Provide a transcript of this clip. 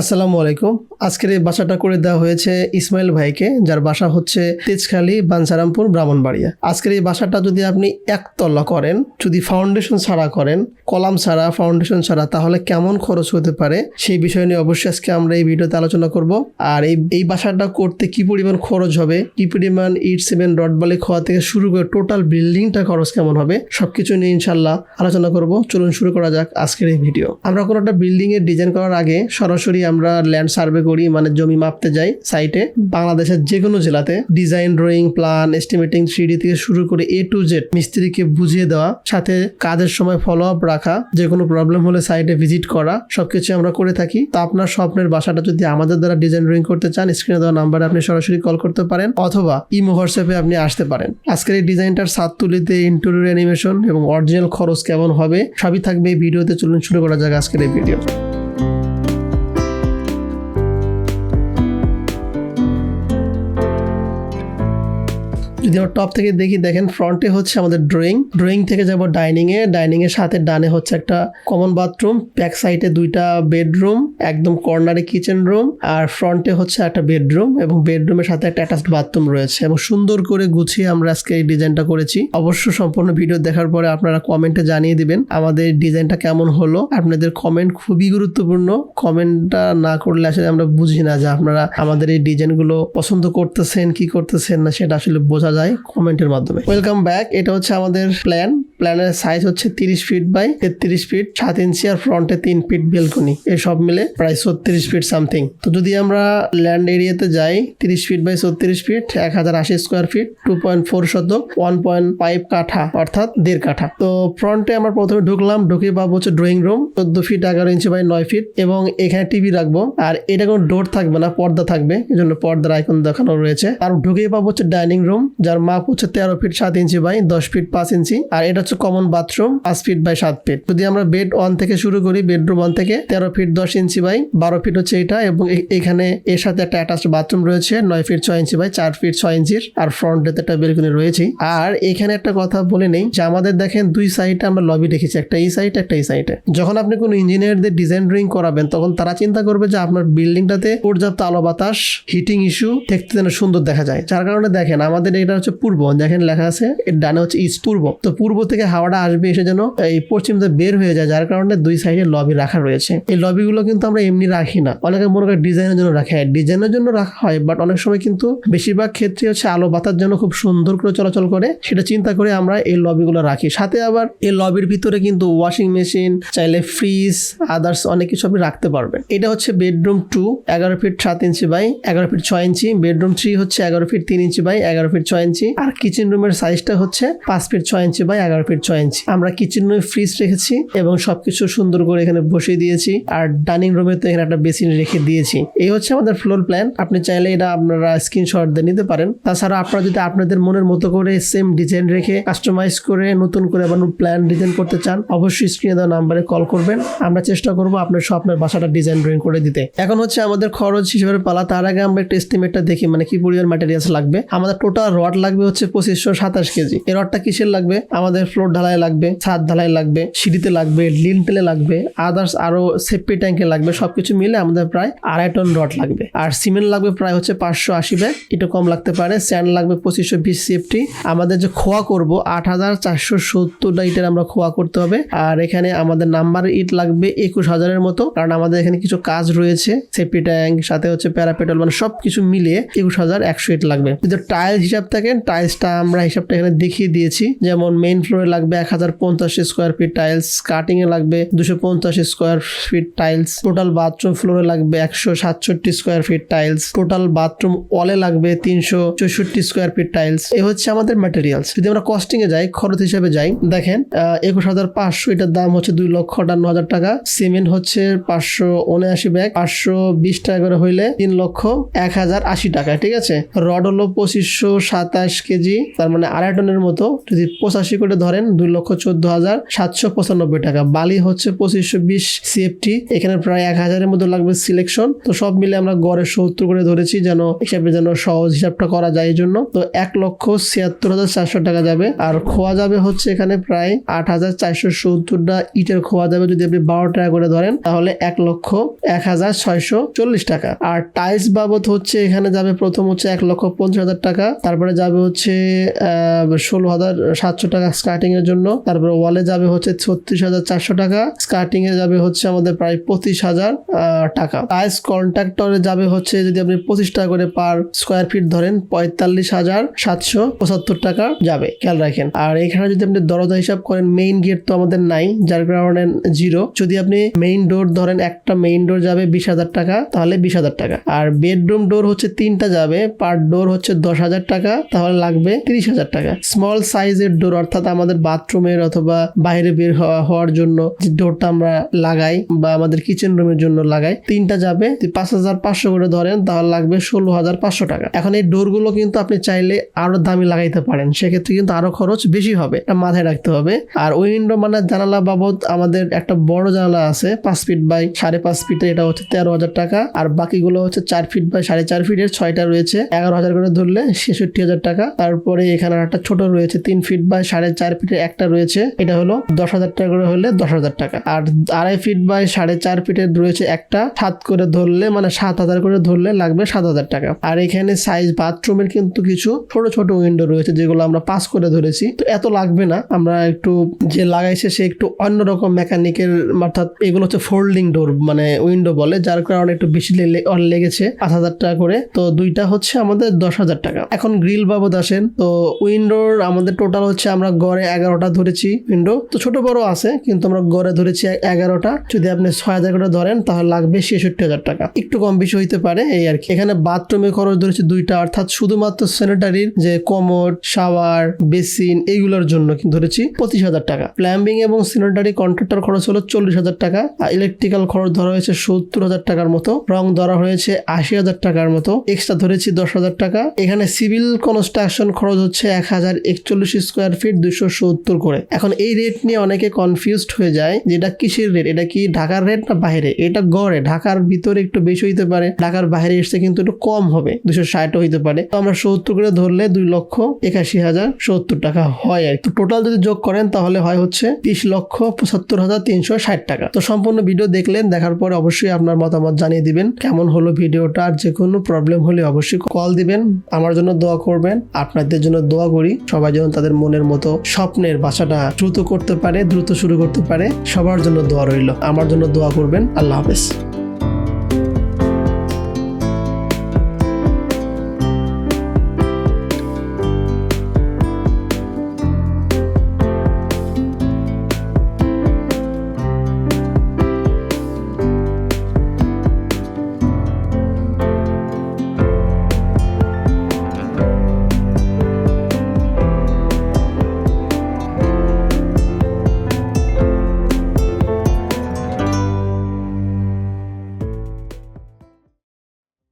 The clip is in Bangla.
আসসালামু আলাইকুম। আজকের এই বাসাটা করে দেওয়া হয়েছে ইসমাইল ভাইকে, যার বাসা হচ্ছে তেজখালি বাঞ্ছারামপুর ব্রাহ্মণবাড়িয়া। আজকের এই বাসাটা যদি আপনি একতলা করেন, যদি ফাউন্ডেশন ছাড়া করেন, কলাম ছাড়া ফাউন্ডেশন ছাড়া, তাহলে কেমন খরচ হতে পারে? সেই বিষয় নিয়ে অবশ্যই আজকে আমরা এই ভিডিওতে আলোচনা করব। আর এই এই বাসাটা করতে কি পরিমাণ খরচ হবে? কি পরিমাণ ইট, সিমেন্ট, রড বালি খোয়া থেকে শুরু করে টোটাল বিল্ডিংটা খরচ কেমন হবে? সবকিছু নিয়ে ইনশাল্লাহ আলোচনা করব। চলুন শুরু করা যাক আজকের এই ভিডিও। আমরা কোনো একটা বিল্ডিং এর ডিজাইন করার আগে সরাসরি আমরা ল্যান্ড সার্ভে করি মানে জমি মাপতে যাই সাইটে বাংলাদেশের যে কোনো জেলাতে design drawing plan estimating three থেকে শুরু করে এ টু জেড মিস্ত্রিকে বুঝিয়ে দেওয়া, সাথে কাজের সময় ফলো আপ রাখা যে কোনো প্রবলেম হলে সাইটে ভিজিট করা, সবকিছু আমরা করে থাকি। তা আপনার স্বপ্নের বাসাটা যদি আমাদের দ্বারা ডিজাইন ড্রয়িং করতে চান স্ক্রিনে দেওয়া নাম্বারে আপনি সরাসরি কল করতে পারেন, অথবা ইমো হোয়াটসঅ্যাপে আপনি আসতে পারেন। আজকের এই ডিজাইনটার সাত তুলিতে ইন্টেরিয়র অ্যানিমেশন এবং অরিজিনাল খরচ কেমন হবে, সবই থাকবে এই ভিডিওতে। চলুন শুরু করা যাক আজকের এই ভিডিও যদি আমরা টপ থেকে দেখি, দেখেন ফ্রন্টে হচ্ছে আমাদের ড্রয়িং ড্রয়িং থেকে যাব ডাইনিং এ ডাইনিং এর সাথে ডানে হচ্ছে একটা কমন বাথরুম ব্যাক সাইডে দুইটা বেডরুম একদম কর্নারে কিচেন রুম আর ফ্রন্টে হচ্ছে একটা বেডরুম এবং বেডরুমের সাথে একটা অ্যাটাচড বাথরুম রয়েছে এবং সুন্দর করে গুছিয়ে আমরা আজকে এই ডিজাইনটা করেছি। অবশ্য সম্পূর্ণ ভিডিও দেখার পরে আপনারা কমেন্টে জানিয়ে দিবেন আমাদের ডিজাইনটা কেমন হলো। আপনাদের কমেন্ট খুবই গুরুত্বপূর্ণ। কমেন্টটা না করলে আসলে আমরা বুঝি না যে আপনারা আমাদের এই ডিজাইনগুলো পছন্দ করতেছেন, কি করতেছেন না, সেটা আসলে বোঝা যায় কমেন্টের মাধ্যমে। ওয়েলকাম ব্যাক এটা হচ্ছে আমাদের প্ল্যান প্ল্যানের সাইজ হচ্ছে তিরিশ ফিট বাই তেত্রিশ ফিট সাত ইঞ্চি আর ফ্রন্টে তিন ফিট বেলকনি এই সব মিলে প্রায় ছত্রিশ ফিট সামথিং তো যদি আমরা ল্যান্ড এরিয়াতে যাই, তিরিশ ফিট বাই ছত্রিশ ফিট এক হাজার আশি square feet two point four শতক ওয়ান পয়েন্ট ফাইভ কাঠা, অর্থাৎ দেড় কাঠা। তো ফ্রন্টে আমরা প্রথমে ঢুকলাম ঢুকে পাবো হচ্ছে ড্রয়িং রুম চোদ্দ ফিট এগারো ইঞ্চি বাই নয় ফিট এবং এখানে টিভি রাখব। আর এটা কোনো ডোর থাকবে না, পর্দা থাকবে, এই জন্য পর্দার আইকন দেখানো রয়েছে। আর ঢুকে পাবো হচ্ছে ডাইনিং রুম যার মাপ হচ্ছে তেরো ফিট সাত ইঞ্চি বাই দশ ফিট পাঁচ ইঞ্চি আর এটা হচ্ছে কমন বাথরুম পাঁচ ফিট বাই সাত ফিট যদি আমরা বেড ওয়ান থেকে শুরু করি বেডরুম ওয়ান থেকে তেরো ফিট দশ ইঞ্চি বাই বারো ফিট হচ্ছে এটা এবং এখানে এর সাথে একটা অ্যাটাচ বাথরুম রয়েছে, নয় ফিট ছয় ইঞ্চি বাই চার ফিট ছয় ইঞ্চির আর ফ্রন্ট ফ্রন্টে একটা বেলকনি রয়েছে। আর এখানে একটা কথা বলে নেই যে আমাদের দেখেন দুই সাইডে আমরা লবি রেখেছি, একটা এই সাইড একটা এই সাইডে যখন আপনি কোনো ইঞ্জিনিয়ারদের ডিজাইন ড্রয়িং করাবেন, তখন তারা চিন্তা করবে যে আপনার বিল্ডিংটাতে পর্যাপ্ত আলো বাতাস হিটিং ইস্যু দেখতে যেন সুন্দর দেখা যায়। যার কারণে দেখেন আমাদের এটা হচ্ছে পূর্ব, দেখেন লেখা আছে, এর ডানে হচ্ছে ইস্ট পূর্ব। তো পূর্ব থেকে হাওয়াটা আসবে এসে যেন এই পশ্চিম বের হয়ে যায়, যার কারণে দুই সাইডে লবি রাখা রয়েছে। এই লবিগুলো কিন্তু আমরা এমনি রাখি না। অনেকে মনে করে ডিজাইনের জন্য রাখা। হয় ডিজাইনের জন্য রাখা হয় বাট অনেক সময় কিন্তু বেশিরভাগ ক্ষেত্রে হচ্ছে আলো বাতার জন্য খুব সুন্দর করে চলাচল করে, সেটা চিন্তা করে আমরা এই লবিগুলো রাখি। সাথে আবার এই লবির ভিতরে কিন্তু ওয়াশিং মেশিন চাইলে ফ্রিজ আদার্স অনেক কিছু আপনি রাখতে পারবেন। এটা হচ্ছে বেডরুম টু এগারো ফিট সাত ইঞ্চি বাই এগারো ফিট ছয় ইঞ্চি বেডরুম থ্রি হচ্ছে এগারো ফিট তিন ইঞ্চি বাই এগারো ফিট ছয় ইঞ্চি আর কিচেন রুমের সাইজটা হচ্ছে পাঁচ ফিট ছয় ইঞ্চি বাই এগারো ফিট ছয় আমরা কিচেন ফ্রিজ রেখেছি এবং সবকিছু সুন্দর করে এখানে বসিয়ে দিয়েছি। আর ডাইনিং রুমে তো এখানে একটা বেসিন রেখে দিয়েছি। এই হচ্ছে আমাদের ফ্লোর প্ল্যান আপনি চাইলে এটা আপনারা স্ক্রিনশট দিয়ে নিতে পারেন। তাছাড়া আপনারা যদি আপনাদের মনের মতো করে সেম ডিজাইন রেখে কাস্টমাইজ করে নতুন করে আবার প্ল্যান ডিজাইন করতে চান, অবশ্যই স্ক্রিনে দেওয়া নাম্বারে কল করবেন। আমরা চেষ্টা করব আপনার স্বপ্নের বাসাটা ডিজাইন ড্রয়িং করে দিতে। এখন হচ্ছে আমাদের খরচ হিসেবে পালা। তার আগে আমরা একটা এস্টিমেটটা দেখি মানে কি পরিমাণ ম্যাটেরিয়ালস লাগবে। আমাদের টোটাল রড লাগবে হচ্ছে পঁচিশশো সাতাশ কেজি। এই রডটা কিসের লাগবে? আমাদের ফ্লোর ঢালাই লাগবে, ছাদ ঢালাই লাগবে, সিঁড়িতে লাগবে লিনটেলে লাগবে আদার্স আরও সেফটি ট্যাঙ্কে লাগবে, সবকিছু মিলে আমাদের প্রায় আড়াই টন রড লাগবে। আর সিমেন্ট লাগবে প্রায় হচ্ছে পাঁচশো আশি ব্যাগ, একটু কম লাগতে পারে স্যান্ড লাগবে পঁচিশশো বিশ সেফটি আমাদের যে খোয়া করব, আট হাজার চারশো সত্তরটা ইটের আমরা খোয়া করতে হবে। আর এখানে আমাদের নাম্বার ইট লাগবে একুশ হাজারের মতো, কারণ আমাদের এখানে কিছু কাজ রয়েছে সেফটি ট্যাঙ্ক সাথে হচ্ছে প্যারাপেটল মানে সব কিছু মিলিয়ে একুশ হাজার একশো ইট লাগবে। যদি টাইলস হিসাব থাকেন টাইলসটা আমরা হিসাবটা এখানে দেখিয়ে দিয়েছি, যেমন মেইন ফ্লোরে লাগবে এক হাজার পঞ্চাশ স্কোয়ার ফিট টাইলস কাটিং এ লাগবে দুশো পঞ্চাশ square feet tiles total bathroom ফ্লোরে লাগবে একশো সাতষট্টি square feet tiles total bathroom ওয়ালে লাগবে তিনশো চৌষট্টি স্কোয়ার ফিট টাইলস এই হচ্ছে আমাদের ম্যাটেরিয়ালস যদি আমরা কস্টিং এ যাই, খরচ হিসেবে যাই, দেখেন একুশ হাজার পাঁচশো, এটার দাম হচ্ছে দুই লক্ষ আটান্ন হাজার টাকা। সিমেন্ট হচ্ছে পাঁচশো উনআশি ব্যাগ পাঁচশো বিশ টাকা করে হইলে তিন লক্ষ এক হাজার আশি টাকা, ঠিক আছে? রড হলো পঁচিশশো সাতাশ কেজি, তার মানে আড়াই টনের মতো। যদি পঁচাশি করে ধরেন ধরেন দুই লক্ষ চোদ্দ হাজার সাতশো পঁচানব্বই টাকা। বালি হচ্ছে পঁচিশশো বিশ সিএফটি এখানে প্রায় এক হাজারের মতো লাগবে সিলেকশন তো সব মিলে আমরা গড়ে সত্তর করে ধরেছি যেন হিসাবে যেন সহজ হিসাবটা করা যায় এই জন্য। তো এক লক্ষ ছিয়াত্তর হাজার চারশো টাকা যাবে। আর খোয়া যাবে হচ্ছে এখানে প্রায় আট হাজার চারশো সত্তরটা ইটের খোয়া যাবে যদি আপনি বারো টাকা করে ধরেন, তাহলে এক লক্ষ এক হাজার ছয়শো চল্লিশ টাকা। আর টাইলস বাবদ হচ্ছে এখানে যাবে প্রথম হচ্ছে এক লক্ষ পঞ্চাশ হাজার টাকা, তারপরে যাবে হচ্ছে ষোলো হাজার সাতশো টাকা স্টার্টিং এর জন্য। তারপরে ওয়ালে যাবে হচ্ছে ছত্রিশ হাজার চারশো টাকা। স্টার্টিং এ যাবে হচ্ছে আমাদের প্রায় পঁচিশ হাজার টাকা। টাইলস কন্ট্রাক্টরে যাবে হচ্ছে যদি আপনি পঁচিশ টাকা করে পার স্কোয়ার ফিট ধরেন, পঁয়তাল্লিশ হাজার সাতশো পঁচাত্তর টাকা যাবে। খেয়াল রাখেন। আর এখানে যদি আপনি দরজা হিসাব করেন মেইন গেট তো আমাদের নাই, যার কারণে জিরো যদি আপনি মেইন ডোর ধরেন, একটা মেইন ডোর যাবে বিশ হাজার টাকা, তাহলে বিশ হাজার টাকা। আর বেডরুম ডোর হচ্ছে তিনটা যাবে পার ডোর হচ্ছে দশ হাজার টাকা, তাহলে লাগবে তিরিশ হাজার টাকা। স্মল সাইজের ডোর অর্থাৎ আমাদের বাথরুমের অথবা বাইরে বের হওয়া- হওয়ার জন্য যে ডোরটা আমরা লাগাই বা আমাদের কিচেন রুমের জন্য লাগাই, তিনটা যাবে। পাঁচ হাজার পাঁচশো করে ধরেন, তাহলে লাগবে ষোলো হাজার পাঁচশো টাকা। এখন এই ডোরগুলো কিন্তু আপনি চাইলে আরও দামি লাগাইতে পারেন। সেক্ষেত্রে কিন্তু আরও খরচ বেশি হবে। মাথায় রাখতে হবে। আর উইন্ডো মানে জানালা বাবদ আমাদের একটা বড় জানালা আছে, পাঁচ ফিট বাই সাড়ে পাঁচ ফিটে এটা হচ্ছে তেরো হাজার টাকা। আর বাকিগুলো হচ্ছে চার ফিট বাই সাড়ে চার ফিটের ছয়টা রয়েছে। এগারো হাজার করে ধরলে ছেষট্টি হাজার টাকা। তারপরে এখানে একটা ছোট রয়েছে, তিন ফিট বাই সাড়ে চার ফিটের একটা রয়েছে, এটা হলো দশ হাজার টাকা করে হলে দশ হাজার টাকা। আর আড়াই ফিট বাই সাড়ে চার ফিটের রয়েছে একটা, সাত করে ধরলে মানে সাত হাজার করে ধরলে লাগবে সাত হাজার টাকা। আর এখানে সাইজ বাথরুমের কিন্তু কিছু ছোট ছোট উইন্ডো রয়েছে, যেগুলো আমরা পাস করে ধরেছি। তো এত লাগবে না, আমরা একটু যে লাগাইছে সে একটু অন্যরকম মেকানিকের অর্থাৎ এগুলো হচ্ছে ফোল্ডিং ডোর মানে উইন্ডো বলে, যার কারণে একটু বেশি লেগেছে পাঁচ হাজার টাকা করে। তো দুইটা হচ্ছে আমাদের দশ হাজার টাকা। এখন গ্রিল বাবদ আসেন, তো উইন্ডোর আমাদের টোটাল হচ্ছে আমরা গড়ে এগারোটা ধরেছি উইন্ডো তো ছোট বড় আছে, কিন্তু আমরা গড়ে ধরেছি এগারোটা। যদি আপনি ছয় হাজার করে ধরেন, তাহলে লাগবে ছেষট্টি হাজার টাকা। একটু কম বেশি হইতে পারে এই আর কি। এখানে বাথরুমে খরচ ধরেছি দুইটা, অর্থাৎ শুধুমাত্র স্যানিটারির যে কমোড শাওয়ার বেসিন এইগুলোর জন্য কিন্তু ধরেছি পঁচিশ হাজার টাকা। প্ল্যাম্বিং এবং স্যানিটারি কন্ট্রাক্টর খরচ হলো চল্লিশ হাজার টাকা। আর ইলেকট্রিক্যাল খরচ ধরা হয়েছে সত্তর হাজার টাকার মতো। রং ধরা হয়েছে আশি হাজার টাকার মতো। এক্সট্রা ধরেছি দশ হাজার টাকা। এখানে সিভিল কনস্ট্রাকশন খরচ হচ্ছে এক হাজার একচল্লিশ স্কোয়ার ফিট দুইশো সত্তর করে। এখন এই রেট নিয়ে অনেকে কনফিউজড হয়ে যায় যে এটা কিসের রেট এটা কি ঢাকার রেট না বাইরে? এটা গড়ে। ঢাকার ভিতরে একটু বেশি হইতে পারে। ঢাকার বাইরে এসে কিন্তু একটু কম হবে। দুশো ষাটও হইতে পারে। তো আমরা সত্তর করে ধরলে দুই লক্ষ একাশি হাজার সত্তর টাকা হয় আর কি। টোটাল যদি যোগ করেন তাহলে হয় হচ্ছে তিরিশ লক্ষ পঁচাত্তর হাজার তিনশো ষাট টাকা। তো সম্পূর্ণ ভিডিও দেখলেন, দেখার পরে অবশ্যই আপনার মতামত জানিয়ে দিবেন। কেমন হলো ভিডিওটা আর যে কোনো প্রবলেম হলে অবশ্যই কল দিবেন। আমার জন্য দোয়া করবেন। আপনাদের জন্য দোয়া করি। সবাই যেন তাদের মনের মতো স্বপ্নের বাসাটা দ্রুত করতে পারে, দ্রুত শুরু করতে পারে। সবার জন্য দোয়া রইল। আমার জন্য দোয়া করবেন। আল্লাহ হাফেজ।